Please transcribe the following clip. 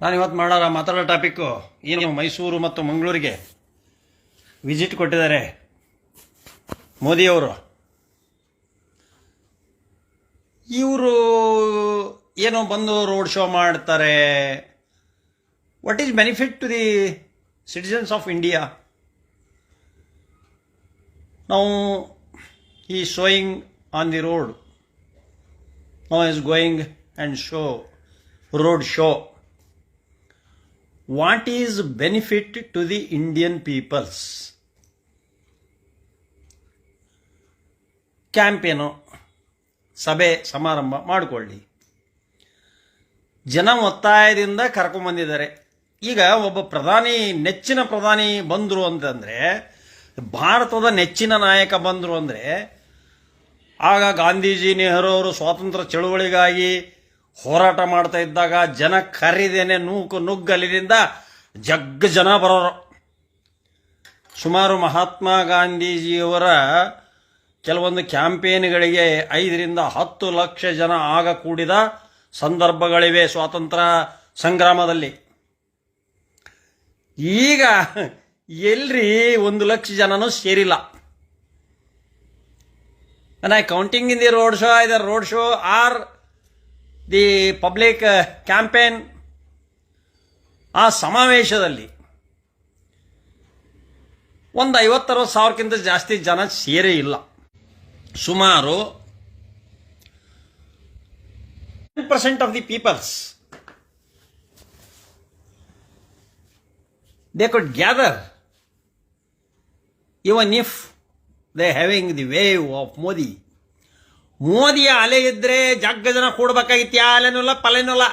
ನಾನು ಇವತ್ತು ಮಾಡೋ ಮಾತಾಡೋ ಟಾಪಿಕ್ಕು. ಏನು ಮೈಸೂರು ಮತ್ತು ಮಂಗಳೂರಿಗೆ ವಿಸಿಟ್ ಕೊಟ್ಟಿದ್ದಾರೆ ಮೋದಿಯವರು. ಇವರು ಏನೋ ಬಂದು ರೋಡ್ ಶೋ ಮಾಡ್ತಾರೆ. What is benefit to the citizens of India ನಾವು ಈ showing on the road no is going and show road show. What is benefit to the Indian peoples campaign ಸಭೆ, ಸಮಾರಂಭ ಮಾಡಿಕೊಳ್ಳಿ. ಜನ ಒತ್ತಾಯದಿಂದ ಕರ್ಕೊಂಬಂದಿದ್ದಾರೆ ಈಗ ಒಬ್ಬ ಪ್ರಧಾನಿ, ನೆಚ್ಚಿನ ಪ್ರಧಾನಿ ಬಂದರು ಅಂತಂದರೆ, ಭಾರತದ ನೆಚ್ಚಿನ ನಾಯಕ ಬಂದರು ಅಂದರೆ, ಆಗ ಗಾಂಧೀಜಿ, ನೆಹರು ಅವರು ಸ್ವಾತಂತ್ರ್ಯ ಚಳುವಳಿಗಾಗಿ ಹೋರಾಟ ಮಾಡ್ತಾ ಇದ್ದಾಗ ಜನ ಕರಿದೇನೆ ನೂಕು ನುಗ್ಗಲಿನಿಂದ ಜಗ್ಗ ಜನ ಬರೋರು. ಸುಮಾರು ಮಹಾತ್ಮ ಗಾಂಧೀಜಿಯವರ ಕೆಲವೊಂದು ಕ್ಯಾಂಪೇನ್ಗಳಿಗೆ ಐದರಿಂದ ಹತ್ತು ಲಕ್ಷ ಜನ ಆಗ ಕೂಡಿದ ಸಂದರ್ಭಗಳಿವೆ ಸ್ವಾತಂತ್ರ್ಯ ಸಂಗ್ರಾಮದಲ್ಲಿ. ಈಗ ಎಲ್ರಿ ಒಂದು ಲಕ್ಷ ಜನನೂ ಸೇರಿಲ್ಲ. I counting in road show either road show show or public campaign, ಆ ಸಮಾವೇಶದಲ್ಲಿ ಒಂದು ಐವತ್ತರವತ್ತು ಸಾವಿರಕ್ಕಿಂತ ಜಾಸ್ತಿ ಜನ ಸೇರೇ ಇಲ್ಲ. ಸುಮಾರು ten percent of the peoples they could gather even if they having the wave of Modi ಮೋದಿಯ ಅಲೆ ಇದ್ರೆ ಜಗ್ಗ ಜನ ಕೂಡ್ಬೇಕಾಗಿತ್ತು ಅಲೆನೂ ಇಲ್ಲ ಪಲೆನೂ ಇಲ್ಲ